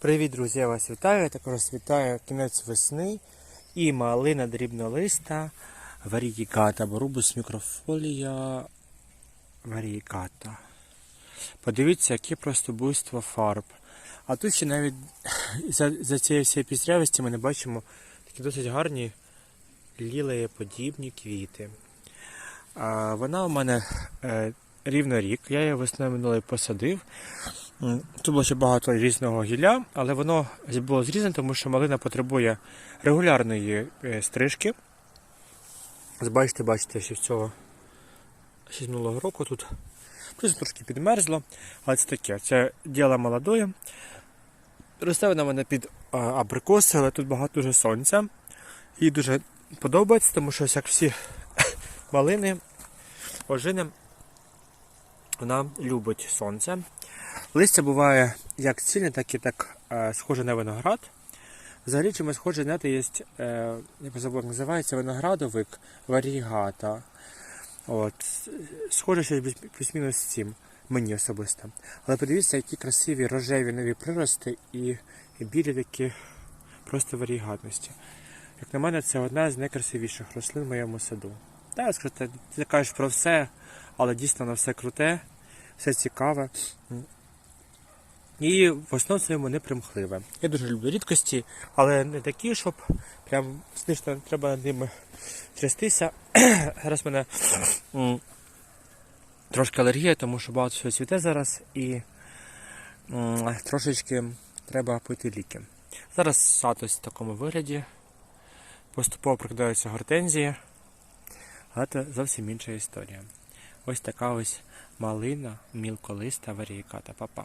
Привіт, друзі! Я вас вітаю. Я також вітаю кінець весни і малина дрібнолиста варіїката, борубус мікрофолія варіїката. Подивіться, яке просто буйство фарб. А тут ще навіть за, за цією всією пістрявості ми не бачимо такі досить гарні лілеєподібні квіти. А, вона у мене е, рівно рік. Я її весною минулої посадив. Тут було ще багато різного гілля, але воно було зрізане, тому що малина потребує регулярної е, стрижки. Бачите, бачите, що в цього з минулого року тут плюс трошки підмерзло, але це таке. Це діло молодої. Росте вона мене під абрикоси, але тут багато дуже сонця. Їй дуже подобається, тому що як всі малини, ожини, вона любить сонце. Листя буває як цільне, так і так е, схоже на виноград. Взагалі чимось схоже, знаєте, є, е, як забув, називається виноградовик варігата. От. Схоже, що плюс-мінус з цим, мені особисто. Але подивіться, які красиві рожеві нові прирости і білі такі просто варігатності. Як на мене, це одна з найкрасивіших рослин в моєму саду. Так, скажете, ти кажеш про все, але дійсно на все круте, все цікаве. І в основному своєму не примхливе. Я дуже люблю рідкості, але не такі, щоб прям смішно треба ними трястися. Зараз мене трошки алергія, тому що багато всього цвіте зараз і трошечки треба пити ліки. Зараз сад ось в такому вигляді. Поступово прокидаються гортензії, але це зовсім інша історія. Ось така ось малина, мілколиста варієката папа.